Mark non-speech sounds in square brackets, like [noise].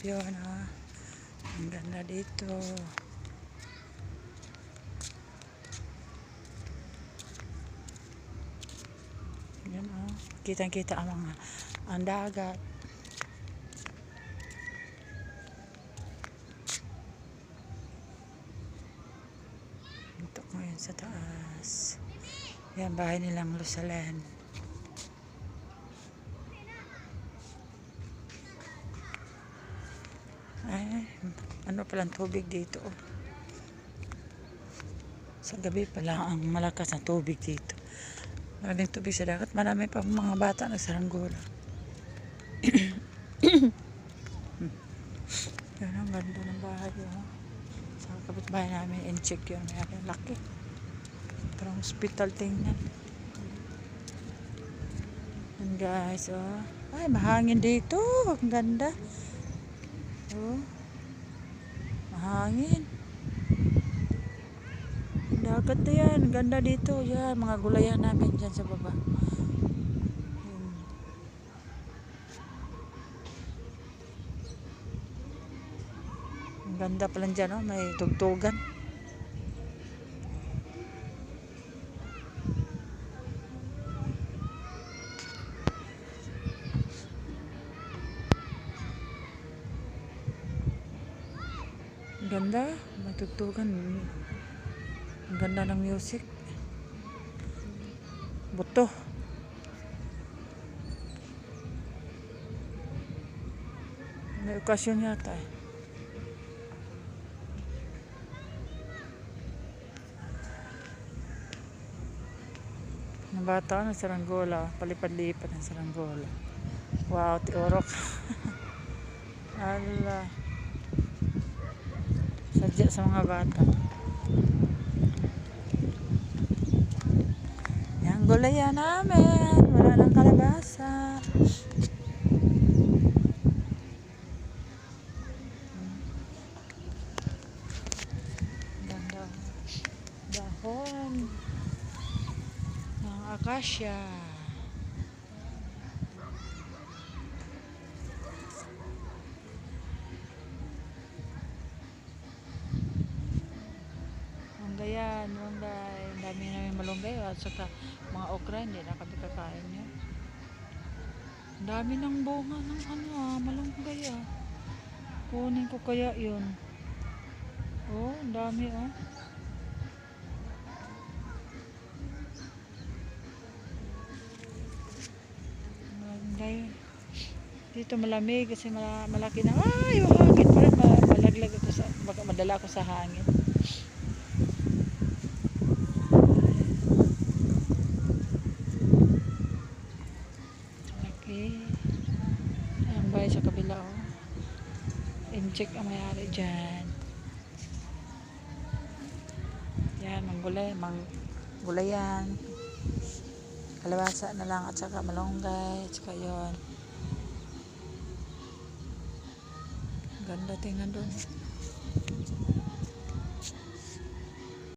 yun ha. Ang ganda dito. Yan oh. Kitang-kita ang mga ang dagat. Ito ngayon sa taas. Yan, bahay nilang Lusalan. Ay, ano palang tubig dito. oh. Sa gabi pala ang malakas na tubig dito. Maraming tubig sa dagat. Marami pa mga bata nagsaranggola. [coughs] Yan ang ganda ng bahay. Oh. Sa kapitbahay namin, in-check yun. May ang laki. Parang hospital tingnan. Yan guys, oh. Ay, mahangin dito. Ang ganda. Oh. Mahangin. Dagat na yan. Ganda dito. Yan, mga gulayan namin dyan sa baba. Ganda pala dyan, oh. May tugtugan. Ganda. May tugtugan. Ang ganda ng music. Buto. May okasyon yata eh. Ng bata ng saranggola. Palipad-lipad ng saranggola. Wow, tiorok. [laughs] Ala. Sadya sa mga bata. Yan gulaya namin. Wala nang kalabasa. Ganda. Dahon. Ng akasya. Manggay. Ang dami namin malunggay at saka mga okra, hindi na kami kakain yun. Ang dami ng bunga ng ano ah, malunggay ah. Kunin ko kaya yun. Oh, ang dami oh. Malunggay. Dito malamig kasi mala- malaki na. Ay, yung hangin pa rin. ma- Malaglag ako sa, madala ako sa hangin. Okay. Ang bahay sa kabila oh. In-check ang mayari dyan. Yan, manggulay, mang gulayan. Kalabasa na lang at saka malunggay at saka yun. Ganda tingnan doon.